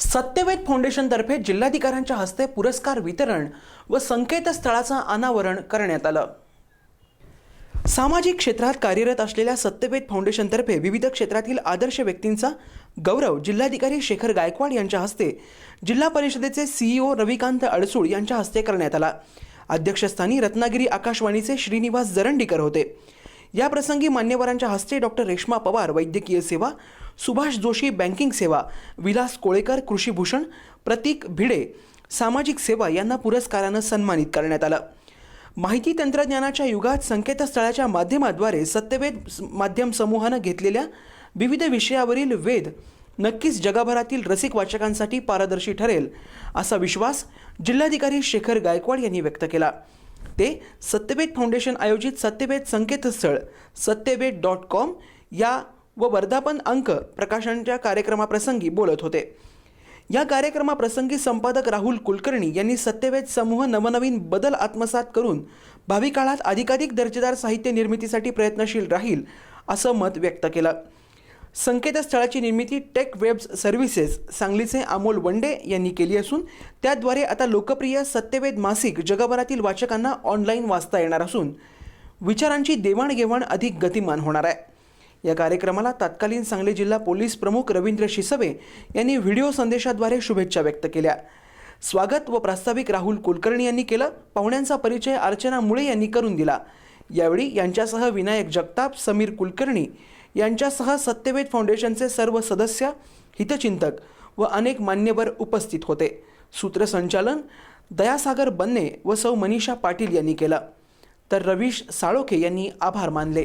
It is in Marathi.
सत्यवेद फाउंडेशनतर्फे जिल्हाधिकाऱ्यांच्या हस्ते पुरस्कार वितरण व संकेतस्थळाचं अनावरण करण्यात आलं. सामाजिक क्षेत्रात कार्यरत असलेल्या सत्यवेद फाउंडेशनतर्फे विविध क्षेत्रातील आदर्श व्यक्तींचा गौरव जिल्हाधिकारी शेखर गायकवाड यांच्या हस्ते जिल्हा परिषदेचे सीईओ रविकांत अडसूळ यांच्या हस्ते करण्यात आला. अध्यक्षस्थानी रत्नागिरी आकाशवाणीचे श्रीनिवास जरंडीकर होते. या प्रसंगी मान्यवरांच्या हस्ते डॉक्टर रेश्मा पवार वैद्यकीय सेवा सुभाष जोशी बँकिंग सेवा विलास कोळेकर कृषीभूषण प्रतीक भिडे सामाजिक सेवा यांना पुरस्कारानं सन्मानित करण्यात आलं. माहिती तंत्रज्ञानाच्या युगात संकेतस्थळाच्या माध्यमाद्वारे सत्यवेद माध्यम समूहानं घेतलेल्या विविध विषयावरील वेध नक्कीच जगभरातील रसिक वाचकांसाठी पारदर्शी ठरेल असा विश्वास जिल्हाधिकारी शेखर गायकवाड यांनी व्यक्त केला. ते सत्यवेद फाउंडेशन आयोजित सत्यवेद संकेतस्थळ सत्यवेद डॉट कॉम या व वर्धापन अंक प्रकाशनाच्या कार्यक्रमाप्रसंगी बोलत होते. या कार्यक्रमाप्रसंगी संपादक राहुल कुलकर्णी यांनी सत्यवेद समूह नवनवीन बदल आत्मसात करून भावी काळात अधिकाधिक दर्जेदार साहित्य निर्मितीसाठी प्रयत्नशील राहील असं मत व्यक्त केलं. संकेतस्थळाची निर्मिती टेक वेब्स सर्व्हिसेस सांगलीचे अमोल वंडे यांनी केली असून त्याद्वारे आता लोकप्रिय सत्यवेद मासिक जगभरातील वाचकांना ऑनलाईन वाचता येणार असून विचारांची देवाणघेवाण अधिक गतिमान होणार आहे. या कार्यक्रमाला तत्कालीन सांगली जिल्हा पोलीस प्रमुख रवींद्र शिसवे यांनी व्हिडिओ संदेशाद्वारे शुभेच्छा व्यक्त केल्या. स्वागत व प्रास्ताविक राहुल कुलकर्णी यांनी केलं पाहुण्यांचा परिचय अर्चना मुळे यांनी करून दिला. यावेळी यांच्यासह विनायक जगताप समीर कुलकर्णी यांच्यासह सत्यवेद फाउंडेशनचे सर्व सदस्य हितचिंतक व अनेक मान्यवर उपस्थित होते. सूत्रसंचालन दयासागर बन्ने व सौ मनीषा पाटील यांनी केलं. तर रवीश साळोखे यांनी आभार मानले.